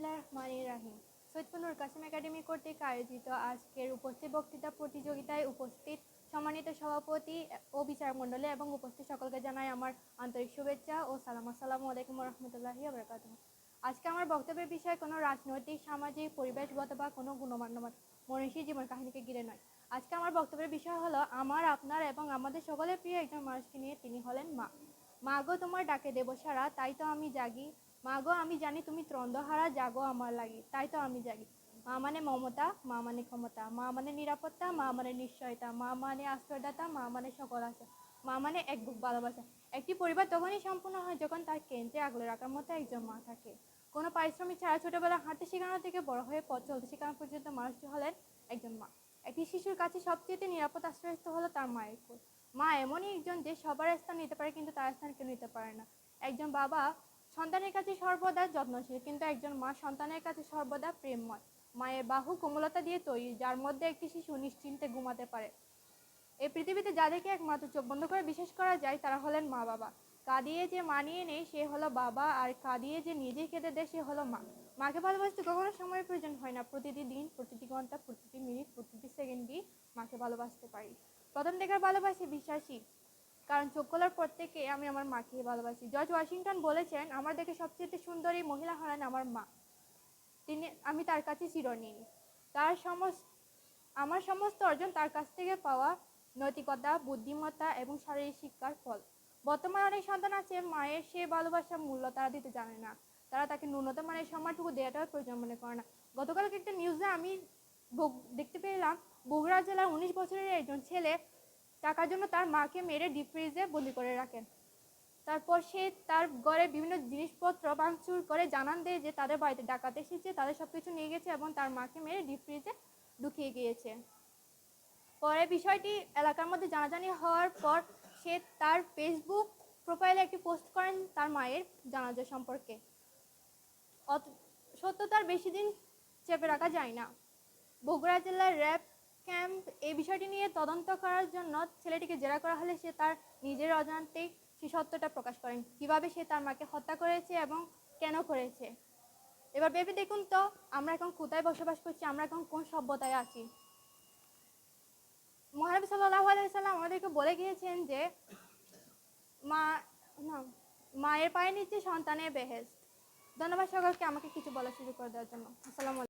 বিসমিল্লাহ রহমান রাহিম। সৈয়দপুর কাসিম একাডেমি কর্তৃক আয়োজিত আজকের উপস্থিত বক্তৃতা প্রতিযোগিতায় উপস্থিত সম্মানিত সভাপতি ও বিচারক মণ্ডলী এবং উপস্থিত সকলকে জানাই আমার আন্তরিক শুভেচ্ছা ও সালাম। আসসালামু আলাইকুম রহমতুল্লাহি আবরকাত আজকে আমার বক্তব্যের বিষয় কোনো রাজনৈতিক, সামাজিক, পরিবেশগত বা কোনো গুণমান্য মনীষী জীবন কাহিনীকে ঘিরে নয়। আজকে আমার বক্তব্যের বিষয় হলো, আমার, আপনার এবং আমাদের সকলের প্রিয় একজন মানুষকে নিয়ে তিনি হলেন মা। মা গো, তোমার ডাকে দেব সারা, তাই তো আমি জাগি। মা গো, আমি জানি তুমি ত্রন্দহারা, জাগো আমার লাগি। তাই তো আমি জাগি। মা মানে মমতা, মা মানে ক্ষমতা। মা মানে নিরাপত্তা, মা মানে নিশ্চয়তা। মা মানে আশ্রয়দাতা, মা মানে সকল আশা। মা মানে এক বুক ভালোবাসা। একটি পরিবার তখনই সম্পূর্ণ হয় যখন তার কেন্দ্রে আগলে রাখার মতো একজন মা থাকে। কোনো পারিশ্রমিক ছাড়া ছোটবেলা হাঁটতে শেখানো থেকে বড় হয়ে পথ চলতে শেখানো পর্যন্ত মানুষটি হলেন একজন মা। একটি শিশুর কাছে সবচেয়ে নিরাপদ আশ্রয়স্থ হলো তার মায়ের কোল। মা এমনই একজন যে সবার স্থান নিতে পারে, কিন্তু তার স্থান কেউ নিতে পারে না। একজন বাবা সন্তানের কাছে সর্বদা যত্নশীল, কিন্তু একজন মা সন্তানের কাছে সর্বদা প্রেমময়। মায়ের বাহু কোমলতা দিয়ে তৈরি, যার মধ্যে একটি শিশু নিশ্চিন্তে ঘুমাতে পারে। এই পৃথিবীতে যাদেরকে একমাত্র চোখ বন্ধ করে বিশ্বাস করা যায়, তারা হলেন মা বাবা। কাঁদিয়ে যে মানিয়ে নেই সে হলো বাবা, আর কাঁদিয়ে যে নিজেই খেতে দেয়, সে হলো মা। মাকে ভালোবাসতে কখনো সময়ের প্রয়োজন হয় না। প্রতিটি দিন, প্রতিটি ঘণ্টা, প্রতিটি মিনিট, প্রতিটি সেকেন্ডই মাকে ভালোবাসতে পারি। প্রথম দেখার ভালোবাসি বিশ্বাসী। কারণ চোখ খোলার পর থেকে আমি আমার মাকে ভালোবাসি। জর্জ ওয়াশিংটন বলেছেন, আমার দেখে সবচেয়ে সুন্দরী মহিলা হলেন আমার মা। তিনি, আমি তার কাছে চিরঋণী। তার সমস্ত, আমার সমস্ত অর্জন তার কাছ থেকে পাওয়া নৈতিকতা, বুদ্ধিমত্তা এবং শারীরিক শিক্ষার ফল। বর্তমানে অনেক সন্তান আছে, মায়ের সে ভালোবাসার মূল্য তারা দিতে জানে না। তারা তাকে ন্যূনতম মানের সম্মানটুকু দেওয়াটাও প্রয়োজন মনে করে না। গতকালকে একটা নিউজে আমি দেখতে পেলাম, বগুড়া জেলার উনিশ বছরের একজন ছেলে টাকার জন্য তার মাকে মেরে ডিপ ফ্রিজে বন্দি করে রাখেন। তারপর সে তার ঘরে বিভিন্ন জিনিসপত্র ভাঙচুর করে জানান দেয় যে তাদের বাড়িতে ডাকাত এসেছে, তাদের সব কিছু নিয়ে গেছে এবং তার মাকে মেরে ডিপ ফ্রিজে ঢুকিয়ে গিয়েছে। পরে বিষয়টি এলাকার মধ্যে জানাজানি হওয়ার পর সে তার ফেসবুক প্রোফাইলে একটি পোস্ট করেন তার মায়ের জানাজা সম্পর্কে। সত্যতার বেশি দিন চেপে রাখা যায় না। বগুড়া জেলার র্যাব ক্যাম্প এই বিষয়টি নিয়ে তদন্ত করার জন্য ছেলেটিকে জেরা করা হলে সে তার নিজের অজান্তেই সে সত্যটা প্রকাশ করেন। কীভাবে সে তার মাকে হত্যা করেছে এবং কেন করেছে? এবার ভেবে দেখুন তো, আমরা এখন কোথায় বসবাস করছি, আমরা এখন কোন সভ্যতায় আছি? মহানবী সাল্লাহ আলাইসাল্লাম আমাদেরকে বলে গিয়েছেন যে, মা, না, মায়ের পায়ে নিচে সন্তানের বেহেস্ট ধন্যবাদ সকলকে, আমাকে কিছু বলার সুযোগ করে দেওয়ার জন্য। আসসালামু